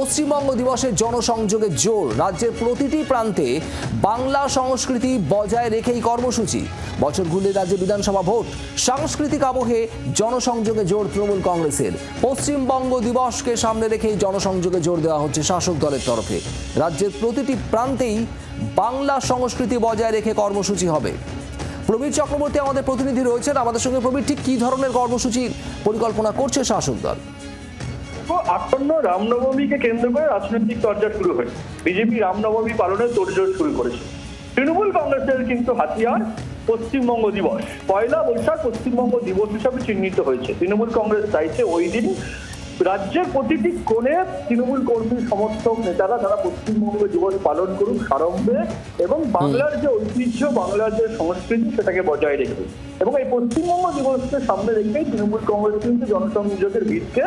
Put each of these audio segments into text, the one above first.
পশ্চিমবঙ্গ দিবসের জনসংযোগে জোর। রাজ্যের প্রতিটি প্রান্তে বাংলা সংস্কৃতি বজায় রেখেই কর্মসূচি। বছর ঘুরলে রাজ্যে বিধানসভা ভোট। সাংস্কৃতিক আবহে জনসংযোগে জোর তৃণমূল কংগ্রেসের। পশ্চিমবঙ্গ দিবসকে সামনে রেখেই জনসংযোগে জোর দেওয়া হচ্ছে শাসক দলের তরফে। রাজ্যের প্রতিটি প্রান্তেই বাংলা সংস্কৃতি বজায় রেখে কর্মসূচি হবে। প্রবীর চক্রবর্তী আমাদের প্রতিনিধি রয়েছেন। আমাদের সঙ্গে প্রবীর, ঠিক কী ধরনের কর্মসূচি পরিকল্পনা করছে শাসক দল? আসন্ন রামনবমীকে কেন্দ্র করে রাজনৈতিক চর্চা শুরু হয়েছে। বিজেপি রামনবমী পালনের তোড়জোড় শুরু করেছে। তৃণমূল কংগ্রেসের কিন্তু হাতিয়ার পশ্চিমবঙ্গ দিবস। পয়লা বৈশাখ পশ্চিমবঙ্গ দিবস হিসাবে চিহ্নিত হয়েছে। তৃণমূল কংগ্রেস চাইছে ওই দিন রাজ্যের প্রতিটি কোণে তৃণমূল কর্মী সমর্থক নেতারা তারা পশ্চিমবঙ্গ দিবস পালন করুক সারম্ভে এবং বাংলার যে ঐতিহ্য বাংলার যে সংস্কৃতি সেটাকে বজায় রেখে এবং এই পশ্চিমবঙ্গ দিবসকে সামনে রেখেই তৃণমূল কংগ্রেস কিন্তু জনসংযোগের ভিতকে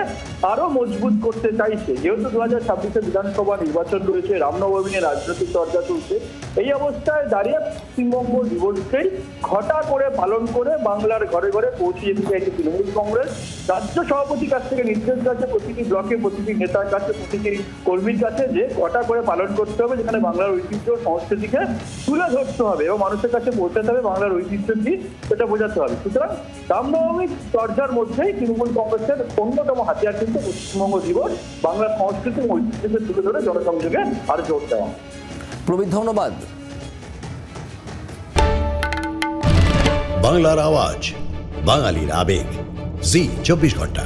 আরও মজবুত করতে চাইছে। যেহেতু দু হাজার ছাব্বিশে বিধানসভা নির্বাচন রয়েছে রামনবমী নিয়ে রাজনৈতিক চর্চা চলছে এই অবস্থায় দাঁড়িয়ে পশ্চিমবঙ্গ দিবসকেই ঘটা করে পালন করে বাংলার ঘরে ঘরে পৌঁছে যেতে চাইছে তৃণমূল কংগ্রেস। রাজ্য সভাপতির কাছ থেকে নির্দেশ যাচ্ছে প্রতিটি ব্লকে প্রতিটি নেতার কাছে প্রতিটি কর্মীর কাছে যে কটা করে পালন করতে হবে যেখানে বাংলার ঐতিহ্য সংস্কৃতিকে তুলে ধরতে হবে এবং মানুষের কাছে পৌঁছাতে হবে বাংলার ঐতিহ্য কি সেটা বোঝাতে হবে। সুতরাং রামনবমী চর্চার মধ্যেই তৃণমূল কংগ্রেসের অন্যতম হাতিয়ার কিন্তু পশ্চিমবঙ্গ দিবস বাংলার সংস্কৃতি এবং ঐতিহ্যকে তুলে ধরে জনসংযোগে আরও জোর দেওয়া। প্রবীর ধন্যবাদ। বাংলার আওয়াজ বাঙালির আবেগ জি চব্বিশ ঘণ্টা।